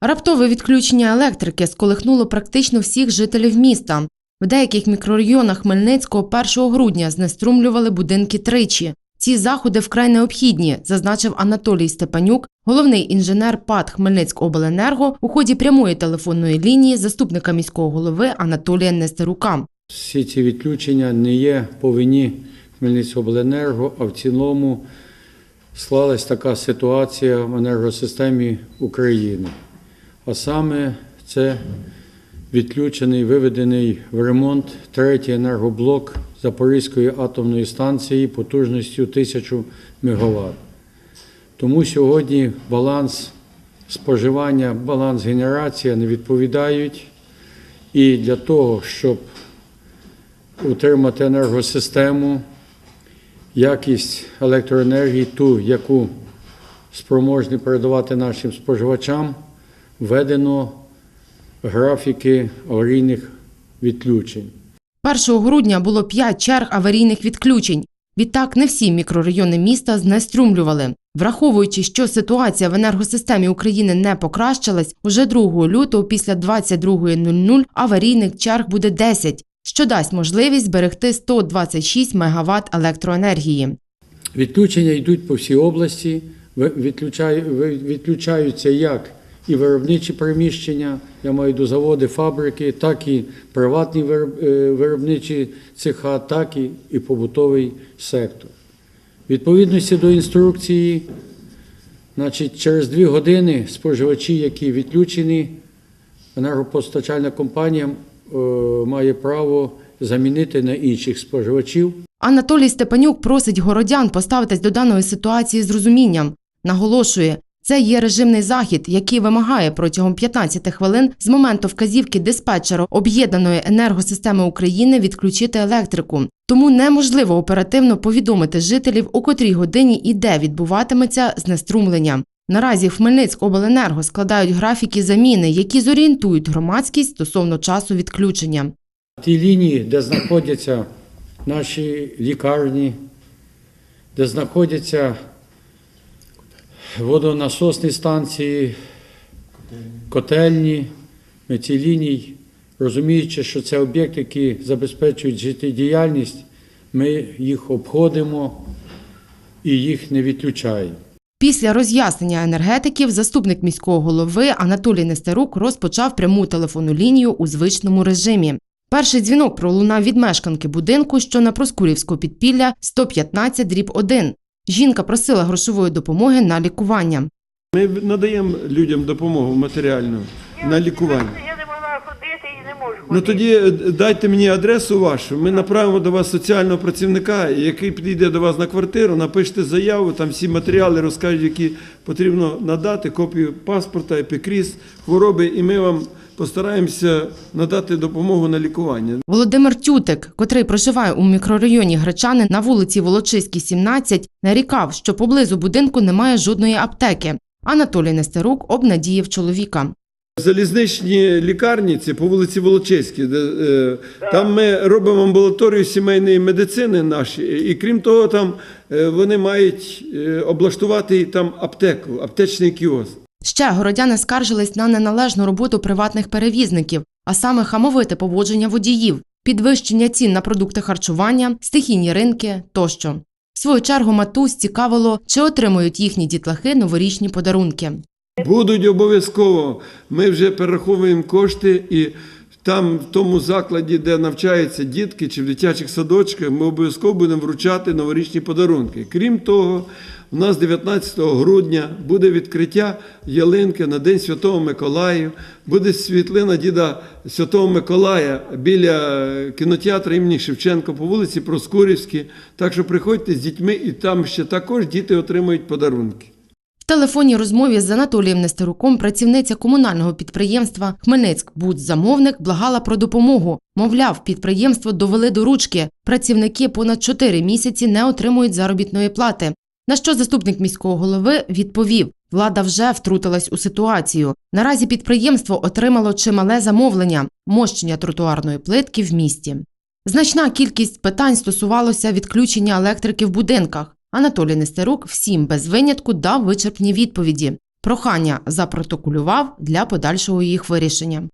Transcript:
Раптове відключення електрики сколихнуло практично всіх жителів міста. В деяких мікрорайонах Хмельницького 1 грудня знеструмлювали будинки тричі. Ці заходи вкрай необхідні, зазначив Анатолій Степанюк, головний інженер ПАД Хмельницькобленерго у ході прямої телефонної лінії заступника міського голови Анатолія Нестерука. Всі ці відключення не є по вині Хмельницькобленерго, а в цілому склалась така ситуація в енергосистемі України. А саме це відключений, виведений в ремонт третій енергоблок Запорізької атомної станції потужністю 1000 МВт. Тому сьогодні баланс споживання, баланс генерація не відповідають. І для того, щоб утримати енергосистему, якість електроенергії, ту, яку спроможні передавати нашим споживачам, введено графіки аварійних відключень. 1 грудня було 5 черг аварійних відключень. Відтак не всі мікрорайони міста знеструмлювали. Враховуючи, що ситуація в енергосистемі України не покращилась, уже 2 лютого після 22.00 аварійних черг буде 10, що дасть можливість зберегти 126 МВт електроенергії. Відключення йдуть по всій області, відключаються як і виробничі приміщення, я маю до заводи, фабрики, так і приватні е, виробничі цеха, так і, і побутовий сектор. Відповідності до інструкції, значить, через дві години споживачі, які відключені, енергопостачальна компанія е, має право замінити на інших споживачів. Анатолій Степанюк просить городян поставитись до даної ситуації з розумінням. Наголошує, це є режимний захід, який вимагає протягом 15 хвилин з моменту вказівки диспетчера об'єднаної енергосистеми України відключити електрику. Тому неможливо оперативно повідомити жителів, у котрій годині і де відбуватиметься знеструмлення. Наразі Хмельницькобленерго складають графіки заміни, які зорієнтують громадськість стосовно часу відключення. Ті лінії, де знаходяться наші лікарні, де знаходяться водонасосні станції, котельні, ми розуміючи, що це об'єкти, які забезпечують життєдіяльність, ми їх обходимо і їх не відключаємо. Після роз'яснення енергетиків заступник міського голови Анатолій Нестерук розпочав пряму телефонну лінію у звичному режимі. Перший дзвінок пролунав від мешканки будинку, що на Проскурівського підпілля 115 дріб 1. Жінка просила грошової допомоги на лікування. Ми надаємо людям допомогу матеріальну на лікування. Я не могла ходити і не можу. Ну тоді е, дайте мені адресу вашу. Ми направимо до вас соціального працівника, який підійде до вас на квартиру, напишете заяву, там всі матеріали розкажуть, які потрібно надати, копію паспорта, епікріз, хвороби, і ми вам постараємося надати допомогу на лікування. Володимир Тютик, котрий проживає у мікрорайоні Гречани на вулиці Волочиській, 17, нарікав, що поблизу будинку немає жодної аптеки. Анатолій Нестерук обнадіяв чоловіка. Залізничні лікарні, це по вулиці Волочиській, де, е, там ми робимо амбулаторію сімейної медицини наші, і крім того, там е, вони мають е, облаштувати там аптеку, аптечний кіоск. Ще городяни скаржились на неналежну роботу приватних перевізників, а саме хамовите поводження водіїв, підвищення цін на продукти харчування, стихійні ринки тощо. В свою чергу матусь цікавило, чи отримують їхні дітлахи новорічні подарунки. Будуть обов'язково. Ми вже перераховуємо кошти і там, в тому закладі, де навчаються дітки чи в дитячих садочках, ми обов'язково будемо вручати новорічні подарунки. Крім того, у нас 19 грудня буде відкриття ялинки на День Святого Миколая. Буде світлина діда Святого Миколая біля кінотеатру імені Шевченка по вулиці Проскурівській. Так що приходьте з дітьми, і там ще також діти отримують подарунки. Телефонній розмові з Анатолієм Нестеруком працівниця комунального підприємства Хмельницькбудзамовник благала про допомогу. Мовляв, підприємство довели до ручки. Працівники понад 4 місяці не отримують заробітної плати. На що заступник міського голови відповів: влада вже втрутилась у ситуацію. Наразі підприємство отримало чимале замовлення мощення тротуарної плитки в місті. Значна кількість питань стосувалося відключення електрики в будинках. Анатолій Нестерук всім без винятку дав вичерпні відповіді. Прохання запротоколював для подальшого їх вирішення.